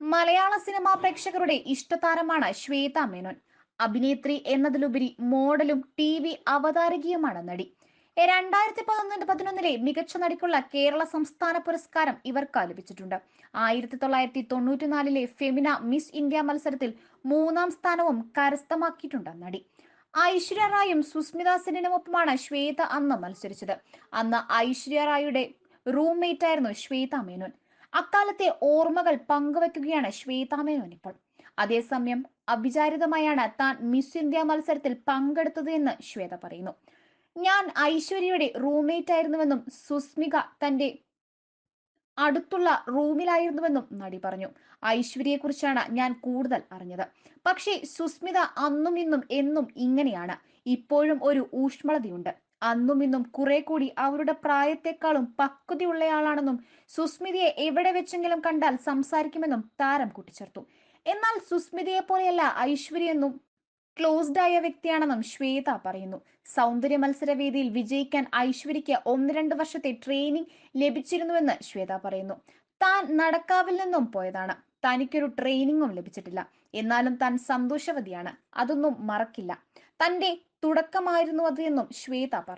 മലയാള cinema പ്രേക്ഷകരുടെ ഇഷ്ടതാരമാണ് ശ്വേത മേനോൻ. അഭിനേത്രി എന്നതിലുപരി മോഡലും ടി വി അവതാരകയുമാണ് നടി. രണ്ടായിരത്തി പതിനൊന്ന് പതിനൊന്നിലെ മികച്ച നടിക്കുള്ള കേരള സംസ്ഥാന പുരസ്കാരം ഇവർക്ക് ലഭിച്ചിട്ടുണ്ട്. ആയിരത്തി തൊള്ളായിരത്തി തൊണ്ണൂറ്റിനാലിലെ ഫെമിന മിസ് ഇന്ത്യ മത്സരത്തിൽ മൂന്നാം സ്ഥാനവും കരസ്ഥമാക്കിയിട്ടുണ്ട് നടി. ഐശ്വര്യ റായും സുസ്മിത സെന്നിനുമൊപ്പമാണ് ശ്വേത അന്ന് മത്സരിച്ചത്. അന്ന് ഐശ്വര്യ റായുടെ റൂംമേറ്റ് ആയിരുന്നു ശ്വേത മേനോൻ. അക്കാലത്തെ ഓർമ്മകൾ പങ്കുവെക്കുകയാണ് ശ്വേതാമേനോൻ ഇപ്പോൾ. അതേസമയം അവിചാരിതമായാണ് താൻ മിസ് ഇന്ത്യ മത്സരത്തിൽ പങ്കെടുത്തത് എന്ന് ശ്വേത പറയുന്നു. ഞാൻ ഐശ്വര്യയുടെ റൂംമേറ്റ് ആയിരുന്നുവെന്നും സുസ്മിക തന്റെ അടുത്തുള്ള റൂമിലായിരുന്നുവെന്നും നടി പറഞ്ഞു. ഐശ്വര്യയെക്കുറിച്ചാണ് ഞാൻ കൂടുതൽ അറിഞ്ഞത്. പക്ഷേ സുസ്മിത അന്നും ഇന്നും എന്നും ഇങ്ങനെയാണ്. ഇപ്പോഴും ഒരു ഊഷ്മളതയുണ്ട്. അന്നും ഇന്നും കുറെ കൂടി അവരുടെ പ്രായത്തെക്കാളും പക്വതയുള്ളയാളാണെന്നും സുസ്മിതയെ എവിടെ വെച്ചെങ്കിലും കണ്ടാൽ സംസാരിക്കുമെന്നും താരം കൂട്ടിച്ചേർത്തു. എന്നാൽ സുസ്മിതയെ പോലെയല്ല ഐശ്വര്യയെന്നും ക്ലോസ്ഡ് ആയ വ്യക്തിയാണെന്നും ശ്വേത പറയുന്നു. സൗന്ദര്യ മത്സരവേദിയിൽ വിജയിക്കാൻ ഐശ്വര്യയ്ക്ക് ഒന്ന് രണ്ട് വർഷത്തെ ട്രെയിനിങ് ലഭിച്ചിരുന്നുവെന്ന് ശ്വേത പറയുന്നു. താൻ നടക്കാവിൽ നിന്നും പോയതാണ്. തനിക്കൊരു ട്രെയിനിങ്ങും ലഭിച്ചിട്ടില്ല. എന്നാലും താൻ സന്തോഷവതിയാണ്. അതൊന്നും മറക്കില്ല. തന്റെ തുടക്കമായിരുന്നു അത് എന്നും ശ്വേത പറഞ്ഞു.